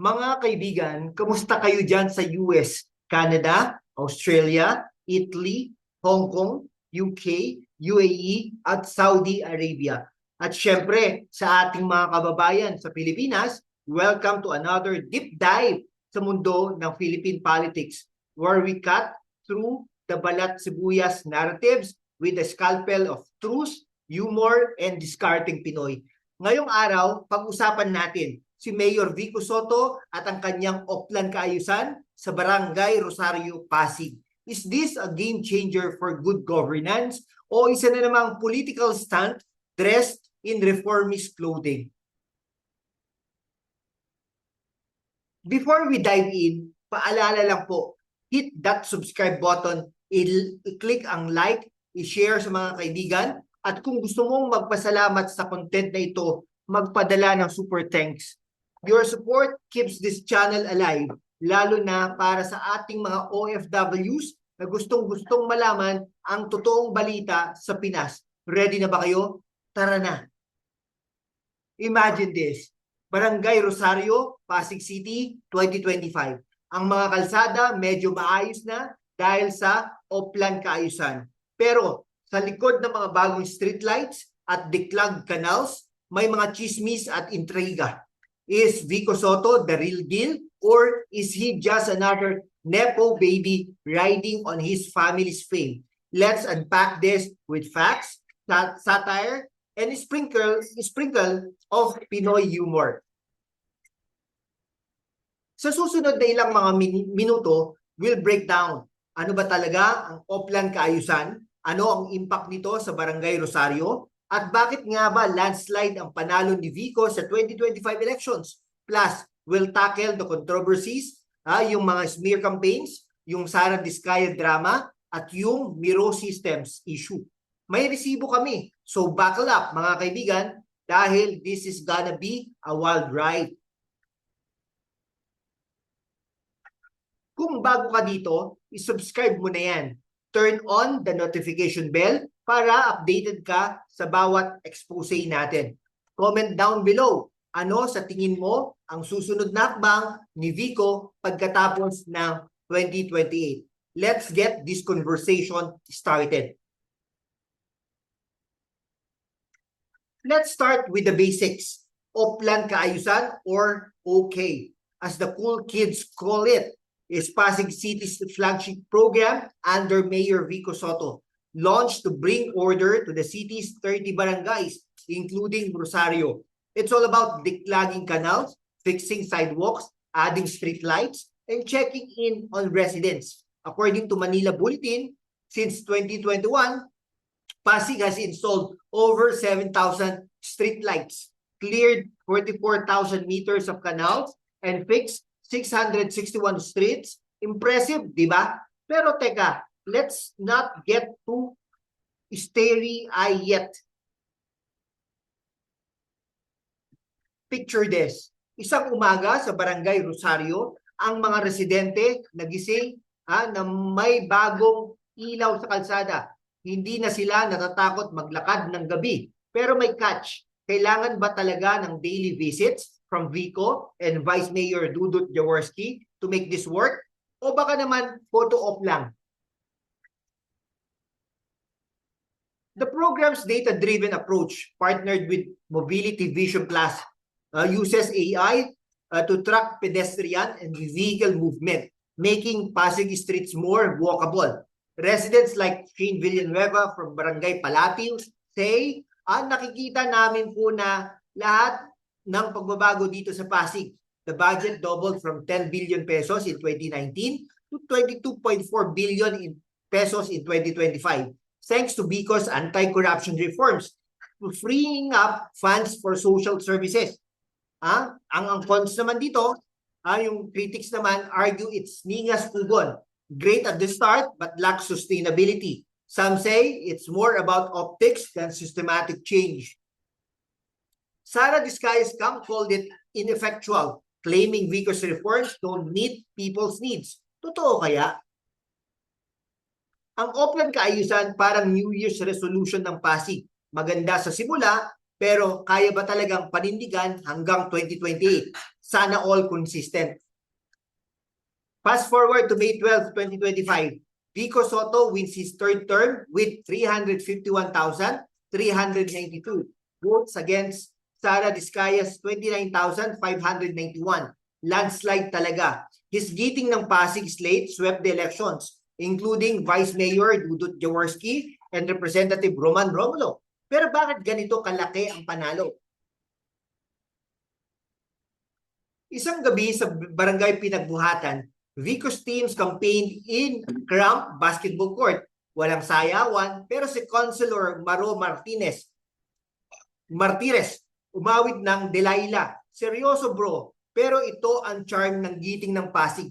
Mga kaibigan, kamusta kayo dyan sa US, Canada, Australia, Italy, Hong Kong, UK, UAE, at Saudi Arabia? At syempre, sa ating mga kababayan sa Pilipinas, welcome to another deep dive sa mundo ng Philippine politics where we cut through the balat sibuyas narratives with the scalpel of truth, humor, and discarding Pinoy. Ngayong araw, pag-usapan natin si Mayor Vico Soto at ang kanyang Oplan Kaayusan sa Barangay Rosario, Pasig. Is this a game changer for good governance o isa na namang political stunt dressed in reformist clothing? Before we dive in, paalala lang po, hit that subscribe button, i-click ang like, i-share sa mga kaibigan, at kung gusto mong magpasalamat sa content na ito, magpadala ng super thanks. Your support keeps this channel alive, lalo na para sa ating mga OFWs na gustong-gustong malaman ang totoong balita sa Pinas. Ready na ba kayo? Tara na! Imagine this, Barangay Rosario, Pasig City, 2025. Ang mga kalsada medyo maayos na dahil sa Oplan Kaayusan. Pero sa likod ng mga bagong streetlights at declogged canals, may mga chismis at intriga. Is Vico Soto the real deal or is he just another Nepo baby riding on his family's fame? Let's unpack this with facts, sat- satire, and sprinkle, sprinkle of Pinoy humor. Sa susunod na ilang mga min- minuto, we'll break down ano ba talaga ang Oplan Kaayusan, ano ang impact nito sa Barangay Rosario, at bakit nga ba landslide ang panalo ni Vico sa 2025 elections? Plus, we'll tackle the controversies, ah, yung mga smear campaigns, yung Sara Diskaya drama, at yung Miro Systems issue. May resibo kami, so buckle up mga kaibigan dahil this is gonna be a wild ride. Kung bago ka dito, isubscribe mo na yan. Turn on the notification bell para updated ka sa bawat expose natin. Comment down below, ano sa tingin mo ang susunod na hakbang ni Vico pagkatapos ng 2028. Let's get this conversation started. Let's start with the basics. Oplan Kaayusan or OK, as the cool kids call it, is Pasig City's flagship program under Mayor Vico Soto, launched to bring order to the city's 30 barangays, including Rosario. It's all about declogging canals, fixing sidewalks, adding street lights, and checking in on residents. According to Manila Bulletin, since 2021, Pasig has installed over 7,000 street lights, cleared 44,000 meters of canals, and fixed 661 streets. Impressive, di ba? Pero teka, let's not get too starry-eyed yet. Picture this. Isang umaga sa Barangay Rosario, ang mga residente nagising ha, na may bagong ilaw sa kalsada. Hindi na sila natatakot maglakad ng gabi. Pero may catch. Kailangan ba talaga ng daily visits from Vico and Vice Mayor Dudut Jaworski to make this work? O baka naman photo op lang? The program's data-driven approach, partnered with Mobility Vision Plus, uh, uses AI uh, to track pedestrian and vehicle movement, making Pasig streets more walkable. Residents like Shane Villanueva from Barangay Palatios say, ah, nakikita namin po na lahat ng pagbabago dito sa Pasig. The budget doubled from 10 billion pesos in 2019 to 22.4 billion in pesos in 2025 thanks to Bico's anti-corruption reforms freeing up funds for social services. Ah, ang ang cons naman dito, ah, yung critics naman argue it's ningas pugon. Great at the start but lacks sustainability. Some say it's more about optics than systematic change. Sara Disguise Camp called it ineffectual, claiming Vico's reforms don't meet people's needs. Totoo kaya? Ang Oplan Kaayusan parang New Year's resolution ng Pasig. Maganda sa simula, pero kaya ba talagang panindigan hanggang 2028? sana all consistent. Fast forward to May 12, 2025. Vico Soto wins his third term with 351,392 votes against Sara Discaya's 29,591. Landslide talaga. His giting ng Pasig slate swept the elections, including Vice Mayor Dudut Jaworski and Representative Roman Romulo. Pero bakit ganito kalaki ang panalo? Isang gabi sa barangay Pinagbuhatan, Vico's teams campaigned in Cramp Basketball Court. Walang sayawan, pero si Consular Maro Martinez, Martires, umawit ng Delilah. Seryoso bro, pero ito ang charm ng giting ng Pasig.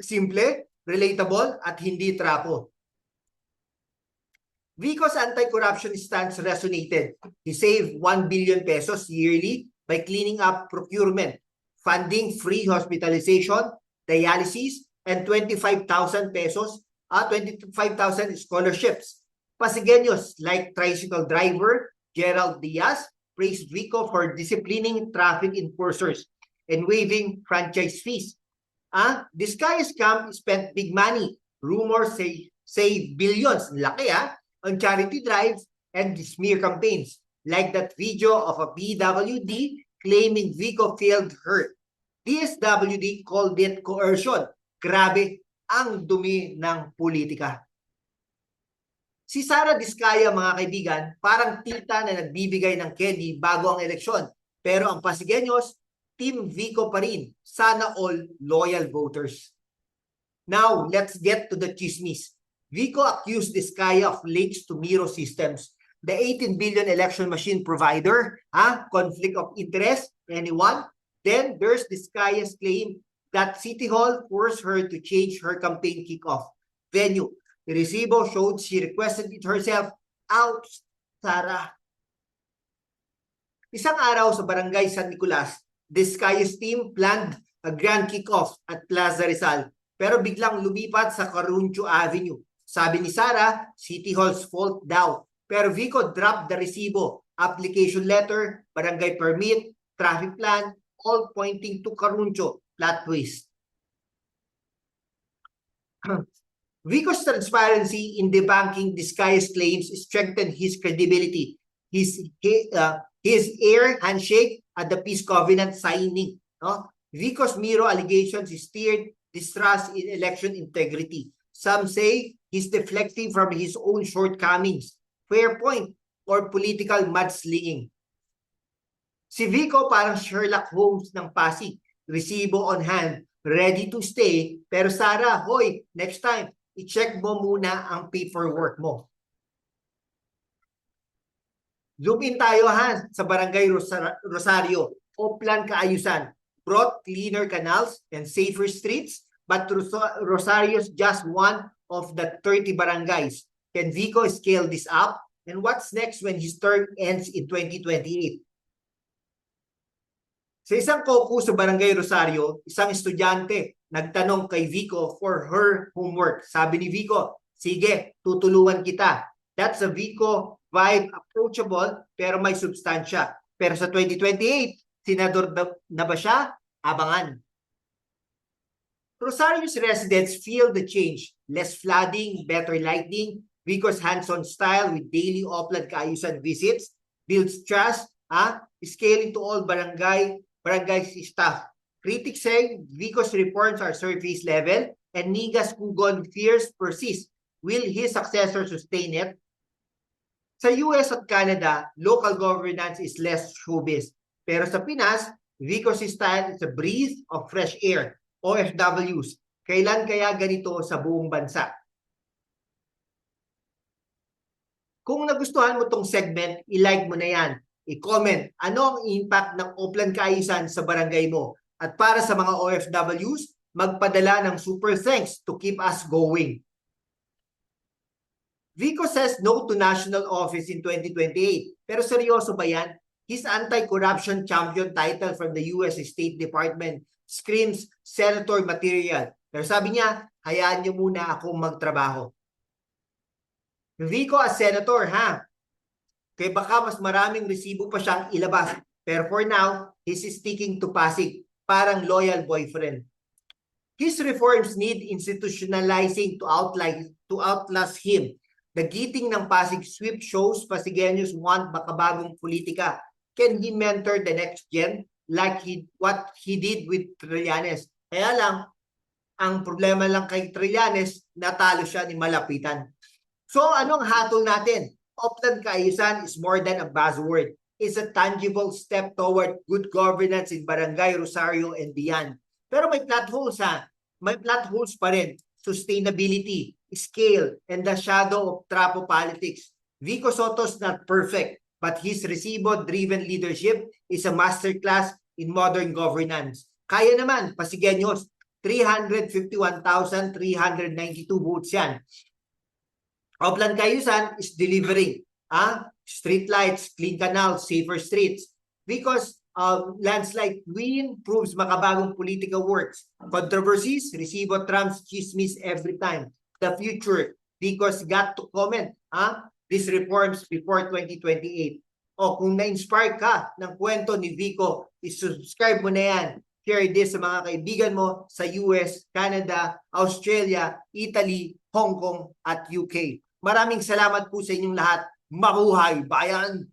Simple, relatable, at hindi trapo. Vico's anti-corruption stance resonated. He saved 1 billion pesos yearly by cleaning up procurement, funding free hospitalization, dialysis, and 25,000 pesos, uh, 25,000 scholarships. Pasigueños like tricycle driver Gerald Diaz praised Vico for disciplining traffic enforcers and waiving franchise fees. Ah, this guy scam spent big money. Rumors say say billions, laki ah, on charity drives and smear campaigns, like that video of a PWD claiming Vico failed her. DSWD called it coercion. Grabe ang dumi ng politika. Si Sara Diskaya, mga kaibigan, parang tita na nagbibigay ng candy bago ang eleksyon. Pero ang Pasigueños, Team Vico pa rin. Sana all loyal voters. Now, let's get to the chismis. Vico accused Diskaya of leaks to Miro Systems, the 18 billion election machine provider. Ah, conflict of interest? Anyone? Then there's Diskaya's claim that City Hall forced her to change her campaign kickoff venue. The recibo showed she requested it herself. Ouch, Sarah. Isang araw sa Barangay San Nicolas, Discayas team planned a grand kickoff at Plaza Rizal pero biglang lumipat sa Caruncho Avenue. Sabi ni Sarah, City Hall's fault daw. Pero Vico dropped the recibo, application letter, barangay permit, traffic plan, all pointing to Caruncho. Plot twist. Vico's transparency in debunking disguised claims strengthened his credibility. His hi- uh, his air handshake at the peace covenant signing. No? Vico's Miro allegations stirred distrust in election integrity. Some say he's deflecting from his own shortcomings. Fair point or political mudslinging. Si Vico parang Sherlock Holmes ng Pasig. Resibo on hand, ready to stay. Pero Sara, hoy, next time, i-check mo muna ang paperwork mo. Zoom in tayo ha sa Barangay Rosa- Rosario. Oplan Kaayusan brought cleaner canals and safer streets, but Rosa- Rosario's just one of the 30 barangays. Can Vico scale this up? And what's next when his term ends in 2028? Sa isang koku sa Barangay Rosario, isang estudyante nagtanong kay Vico for her homework. Sabi ni Vico, sige, tutulungan kita. That's a Vico vibe, approachable, pero may substansya. Pero sa 2028, senador na, ba siya? Abangan. Rosario's residents feel the change. Less flooding, better lighting, Vico's hands-on style with daily Oplan kaayusan visits, builds trust, ah, scaling to all barangay barangay staff. Critics say Vico's reports are surface level and Nigas Kugon fears persist. Will his successor sustain it? Sa US at Canada, local governance is less showbiz. Pero sa Pinas, Vico's style is a breeze of fresh air. OFWs, kailan kaya ganito sa buong bansa? Kung nagustuhan mo tong segment, i-like mo na yan i-comment ano ang impact ng Oplan Kaayusan sa barangay mo. At para sa mga OFWs, magpadala ng super thanks to keep us going. Vico says no to national office in 2028. Pero seryoso ba yan? His anti-corruption champion title from the US State Department screams senator material. Pero sabi niya, hayaan niyo muna akong magtrabaho. Vico as senator, ha? Kaya baka mas maraming resibo pa siyang ilabas Pero for now, he's sticking to Pasig, parang loyal boyfriend. His reforms need institutionalizing to outlast, to outlast him. The giting ng Pasig sweep shows Pasigueños want makabagong politika. Can he mentor the next gen like he, what he did with Trillanes? Kaya lang, ang problema lang kay Trillanes, natalo siya ni Malapitan. So anong hatol natin? Oplan kaayusan is more than a buzzword. It's a tangible step toward good governance in Barangay Rosario and beyond. Pero may plot holes ha. May plot holes pa rin. Sustainability, scale, and the shadow of trapo politics. Vico Soto's not perfect, but his resibo-driven leadership is a masterclass in modern governance. Kaya naman, Pasigueños, 351,392 votes yan. Oplan Cayusan is delivering ah, street lights, clean canals, safer streets. Because um, landslide win proves makabagong political works. Controversies, resibo trumps chismis every time. The future, because got to comment ah, these reforms before 2028. O kung na-inspire ka ng kwento ni Vico, isubscribe mo na yan. Share this sa mga kaibigan mo sa US, Canada, Australia, Italy, Hong Kong at UK. Maraming salamat po sa inyong lahat. Mabuhay bayan!